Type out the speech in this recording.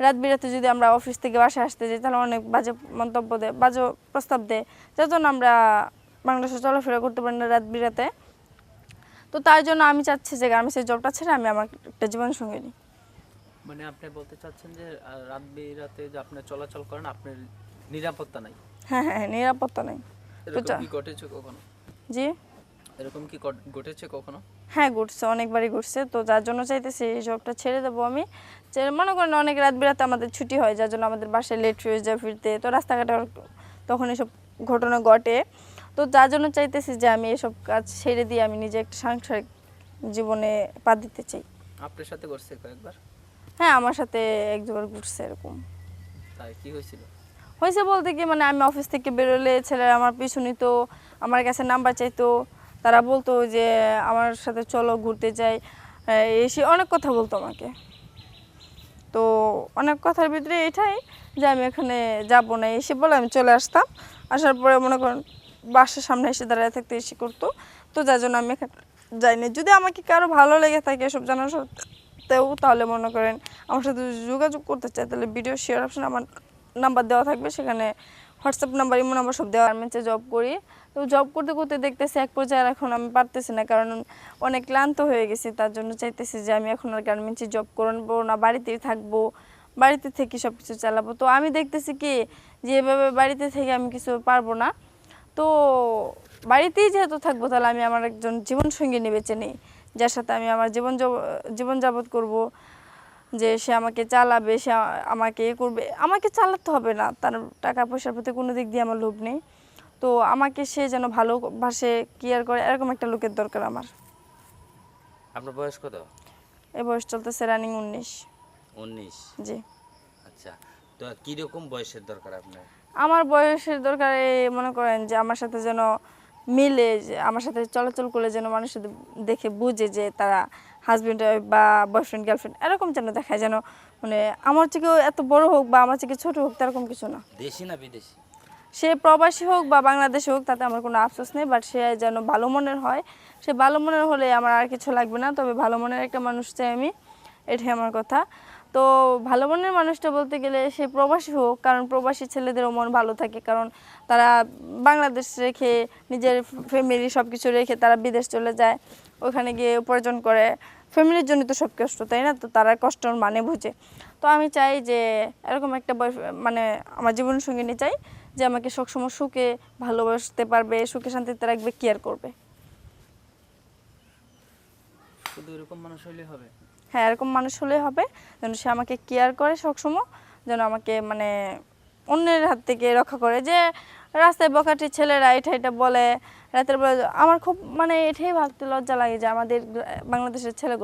রাত বিরাতে যদি আমরা অফিস থেকে বাসায় আসতে যাই তাহলে অনেক বাজে মন্তব্য দেয় বাজে প্রস্তাব দেয়। যার জন্য আমরা বাংলাদেশে চলাফেরা করতে পারি না রাত বিরাতে। তো তার জন্য আমি চাচ্ছি যে গার্মেন্টসের জবটা ছেড়ে আমি আমার একটা জীবন সঙ্গী নিই। মানে আপনি বলতে চাচ্ছেন যে রাত বিরাতে যে আপনি চলাচল করেন আপনার নিরাপত্তা নাই? হ্যাঁ হ্যাঁ হ্যাঁ, নিরাপত্তা নাই। ঘটেছে কখনো? জি? এরকম কি ঘটেছে কখনো? হ্যাঁ ঘুরছে অনেকবারই ঘুরছে তো যার জন্য চাইতেছি এই জবটা ছেড়ে দেবো আমি। মনে করেন অনেক রাত বিরাতে আমাদের ছুটি হয় যার জন্য আমাদের বাসায় লেট হয়ে যায় ফিরতে। তো রাস্তাঘাটে তখন এসব ঘটনা ঘটে। তো যার জন্য চাইতেছি যে আমি এসব কাজ ছেড়ে দিয়ে আমি নিজে একটা সাংসারিক জীবনে পা দিতে চাই। আপনার সাথে করছে কয়েকবার? হ্যাঁ আমার সাথে এক দুবার ঘুরছে এরকম। তাই কি হয়েছিল? হয়েছে বলতে কি মানে আমি অফিস থেকে বেরোলে ছেলেরা আমার পিছু নিত আমার কাছে নাম্বার চাইতো। তারা বলতো যে, আমার সাথে চলো, ঘুরতে যাই। এসে অনেক কথা বলতো আমাকে। তো অনেক কথার ভিতরে এটাই যে, আমি এখানে যাব না। এসে বলে, আমি চলে আসতাম। আসার পরে মনে করেন বাসার সামনে এসে দাঁড়ায় থাকতে, এসে করতো। তো যার জন্য আমি এখানে যাইনি। যদি আমাকে কারও ভালো লেগে থাকে এসব জানার সত্ত্বেও তাহলে মনে করেন আমার সাথে যোগাযোগ করতে চায়, তাহলে ভিডিও শেয়ার অপশন আমার নাম্বার দেওয়া থাকবে। সেখানে হোয়াটসঅ্যাপ নাম্বার ইমো নাম্বার সব দেওয়া গার্মেন্টসে জব করি। তো জব করতে করতে দেখতেছি এক পর্যায়ে আর এখন আমি পারতেছি না, কারণ অনেক ক্লান্ত হয়ে গেছি, তার জন্য চাইতেছি যে আমি এখন আর গার্মেন্টসে জব করব না, বাড়িতেই থাকব, বাড়িতে থেকে সব কিছু চালাবো। তো আমি দেখতেছি কি, যে এভাবে বাড়িতে থেকে আমি কিছু পারব না। তো বাড়িতেই যেহেতু থাকব, তাহলে আমি আমার একজন জীবনসঙ্গী নিয়ে বেছে নিই, যার সাথে আমি আমার জীবন জব- জীবন যাপন করব। যে সে আমাকে চালাবে সে আমাকে এ করবে। আমাকে চালাতে হবে না তার টাকা পয়সার প্রতি কোনো দিক দিয়ে আমার লোভ নেই। তো আমাকে সে যেন ভালোবাসে কেয়ার করে এরকম একটা লোকের দরকার আমার। আপনার বয়স কত? এ বয়স চলতেছে রানিং উনিশ। উনিশ? জি। আচ্ছা তো কীরকম বয়সের দরকার আপনার? আমার বয়সের দরকার এই মনে করেন যে আমার সাথে যেন মিলে যে আমার সাথে চলাচল করলে যেন মানুষ দেখে বুঝে যে তারা হাজব্যান্ড বা বয়ফ্রেন্ড গার্লফ্রেন্ড এরকম যেন দেখায় যেন মানে আমার থেকেও এত বড় হোক বা আমার থেকে ছোট হোক এরকম কিছু না। দেশি না বিদেশি? সে প্রবাসী হোক বা বাংলাদেশে হোক তাতে আমার কোনো আফসোস নেই বাট সে যেন ভালো মনের হয় সে ভালো মনের হলে আমার আর কিছু লাগবে না তবে ভালো মনের একটা মানুষ চাই আমি এটাই আমার কথা। তো ভালো মনের মানুষটা বলতে গেলে সে প্রবাসী হোক কারণ প্রবাসী ছেলেদেরও মন ভালো থাকে কারণ তারা বাংলাদেশ রেখে নিজের ফ্যামিলি সব কিছু রেখে তারা বিদেশ চলে যায় ওখানে গিয়ে উপার্জন করে ফ্যামিলির জন্য তো সব কষ্ট তাই না? তো তারা কষ্টর মানে বুঝে। তো আমি চাই যে এরকম একটা বয় মানে আমার জীবনসঙ্গিনী চাই যে আমাকে সবসময় সুখে ভালোবাসতে পারবে সুখে শান্তিতে রাখবে কেয়ার করবে। শুধু এরকম মানুষ হইলে হবে? হ্যাঁ এরকম মানুষ হলে হবে যেন সে আমাকে কেয়ার করে সবসময় যেন আমাকে মানে অন্যের হাত থেকে রক্ষা করে। যে রাস্তায় বকাটি ছেলেরা এটা এটা বলে রাতের বেলা আমার খুব মানে এটাই ভাবতে লজ্জা লাগে যে আমাদের বাংলাদেশের ছেলেগুলো